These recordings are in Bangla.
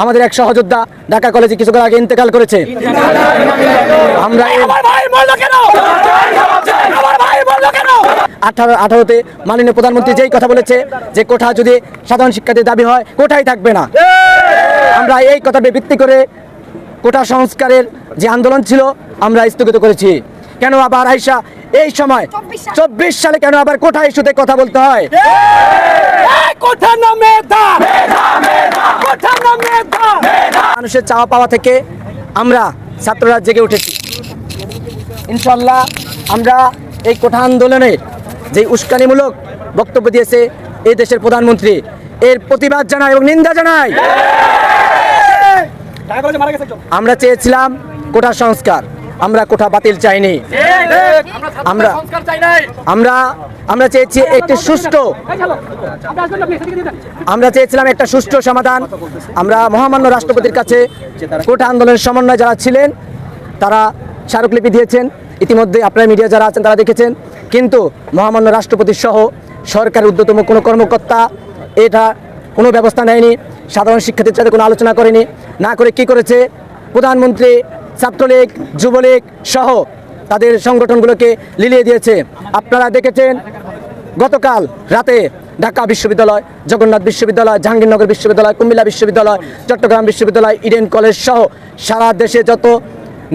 আমাদের এক সহযোদ্ধা ঢাকা কলেজে কিছুক্ষণ আগে ইন্তেকাল করেছে। আমরা এই আমার ভাই মরলো কেন? আমার ভাই মরলো কেন? আঠারো আঠারোতে মাননীয় প্রধানমন্ত্রী যেই কথা বলেছে যে কোঠা যদি সাধারণ শিক্ষার্থীর দাবি হয় কোঠাই থাকবে না। আমরা এই কথা ভিত্তি করে কোঠা সংস্কারের যে আন্দোলন ছিল আমরা স্থগিত করেছি। কেন আবার আইসা এই সময় চব্বিশ সালে। কেন আবার কোঠা ইস্যুতে কথা বলতে হয়? কোঠা না মেধা। মানুষের চাওয়া পাওয়া থেকে আমরা ছাত্ররা জেগে উঠেছি ইনশাল্লাহ আমরা এই কোঠা আন্দোলনের যে উস্কানিমূলক বক্তব্য দিয়েছে এই দেশের প্রধানমন্ত্রী এর প্রতিবাদ জানায় এবং নিন্দা জানায় আমরা চেয়েছিলাম কোঠা সংস্কার আমরা কোঠা বাতিল চাইনি। আমরা আমরা আমরা চেয়েছি একটি সুষ্ঠু আমরা চেয়েছিলাম একটা সুষ্ঠু সমাধান। আমরা মহামান্য রাষ্ট্রপতির কাছে কোটা আন্দোলনের সমন্বয় যারা ছিলেন, তারা স্মারকলিপি দিয়েছেন। ইতিমধ্যে আপনার মিডিয়া যারা আছেন, তারা দেখেছেন। কিন্তু মহামান্য রাষ্ট্রপতি সহ সরকারের ঊর্ধ্বতম কোনো কর্মকর্তা এটা কোনো ব্যবস্থা নেয়নি। সাধারণ শিক্ষার্থীর সাথে কোনো আলোচনা করেনি। না করে কি করেছে? প্রধানমন্ত্রী ছাত্রলীগ, যুবলীগ সহ তাদের সংগঠনগুলোকে লিলিয়ে দিয়েছে। আপনারা দেখেছেন, গতকাল রাতে ঢাকা বিশ্ববিদ্যালয়, জগন্নাথ বিশ্ববিদ্যালয়, জাহাঙ্গীরনগর বিশ্ববিদ্যালয়, কুমিল্লা বিশ্ববিদ্যালয়, চট্টগ্রাম বিশ্ববিদ্যালয়, ইডেন কলেজ সহ সারা দেশে যত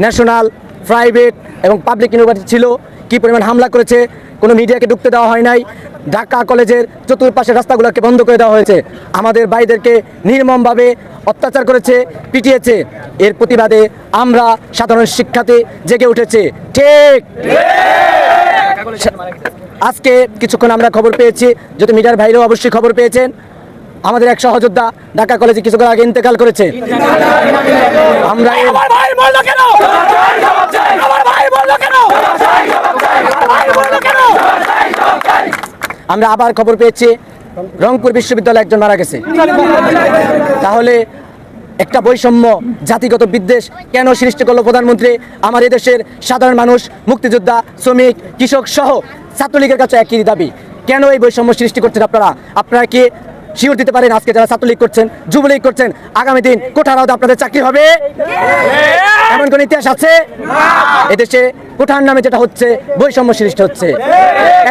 ন্যাশনাল, প্রাইভেট এবং পাবলিক ইউনিভার্সিটি ছিল, কি পরিমাণ হামলা করেছে, কোনো মিডিয়াকে ঢুকতে দেওয়া হয় নাই, ঢাকা কলেজের চতুর্পাশের রাস্তাগুলোকে বন্ধ করে দেওয়া হয়েছে। আমাদের ভাইদেরকে নির্মমভাবে অত্যাচার করেছে পিটিয়েছে। এর প্রতিবাদে আমরা সাধারণ শিক্ষাতে জেগে উঠেছে। ঠিক। আজকে কিছুক্ষণ আমরা খবর পেয়েছি। যদি মিডিয়ার ভাইরাও অবশ্যই খবর পেয়েছেন। আমাদের এক সহযোদ্ধা ঢাকা কলেজে কিছুক্ষণ আগে ইন্তেকাল করেছে। আমরা আমরা আবার খবর পেয়েছি। রংপুর বিশ্ববিদ্যালয়ে একজন মারা গেছে। তাহলে একটা বৈষম্য জাতিগত বিদ্বেষ কেন সৃষ্টি করল প্রধানমন্ত্রী? আমার এদেশের সাধারণ মানুষ মুক্তিযোদ্ধা শ্রমিক কৃষক সহ ছাত্রলীগের কাছে একই দাবি। কেন এই বৈষম্য সৃষ্টি করছেন আপনারা? আপনারা কি শিওর দিতে পারেন আজকে যারা ছাত্রলীগ করছেন যুবলীগ করছেন আগামী দিন কোঠার আওতা আপনাদের চাকরি হবে? এমন কোন ইতিহাস আছে? এদেশে কোঠার নামে যেটা হচ্ছে বৈষম্য সৃষ্টি হচ্ছে।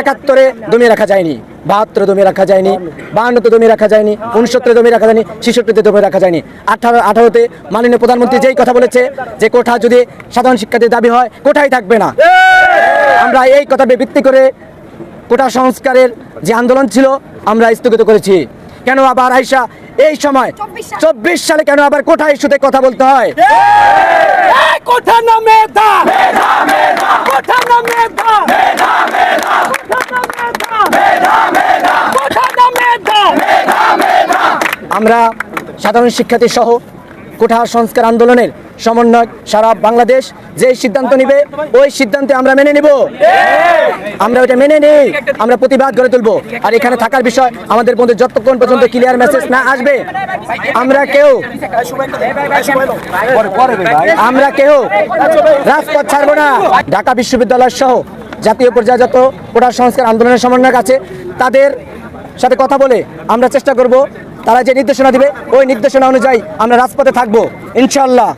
একাত্তরে দমিয়ে রাখা যায়নি। বাহাত্তরে দমিয়ে রাখা যায়নি বাহান্নতে দমিয়ে রাখা যায়নি উনসত্তরে দমিয়ে রাখা যায়নি ছেষট্টিতে দমিয়ে রাখা যায়নি। আঠারো আঠারোতে মাননীয় প্রধানমন্ত্রী যেই কথা বলেছে যে কোঠা যদি সাধারণ শিক্ষার্থীর দাবি হয় কোঠাই থাকবে না। আমরা এই কথা ভিত্তি করে কোটা সংস্কারের যে আন্দোলন ছিল আমরা স্থগিত করেছি। কেন আবার আইসা এই সময় চব্বিশ সালে কেন আবার কোঠা ইস্যুতে কথা বলতে হয়? কোঠা না মেধা কোঠা না মেধা। আমরা সাধারণ শিক্ষার্থী সহ কোঠা সংস্কার আন্দোলনের সমন্বয় সারা বাংলাদেশ যে সিদ্ধান্ত নিবে ওই সিদ্ধান্তে আমরা মেনে নিব। আমরা ওটা মেনে নেই। আমরা প্রতিবাদ গড়ে তুলবো। আর এখানে থাকার বিষয় আমাদের মধ্যে যতক্ষণ পর্যন্ত ক্লিয়ার মেসেজ না আসবে, আমরা কেউ আমরা কেউ রাজপথ ছাড়বো না। ঢাকা বিশ্ববিদ্যালয় সহ জাতীয় পর্যায়ে যত কোটা সংস্কার আন্দোলনের সমন্বয়ক আছে, তাদের সাথে কথা বলে আমরা চেষ্টা করব। তারা যে নির্দেশনা দিবে, ওই নির্দেশনা অনুযায়ী আমরা রাজপথে থাকব। ইনশাল্লাহ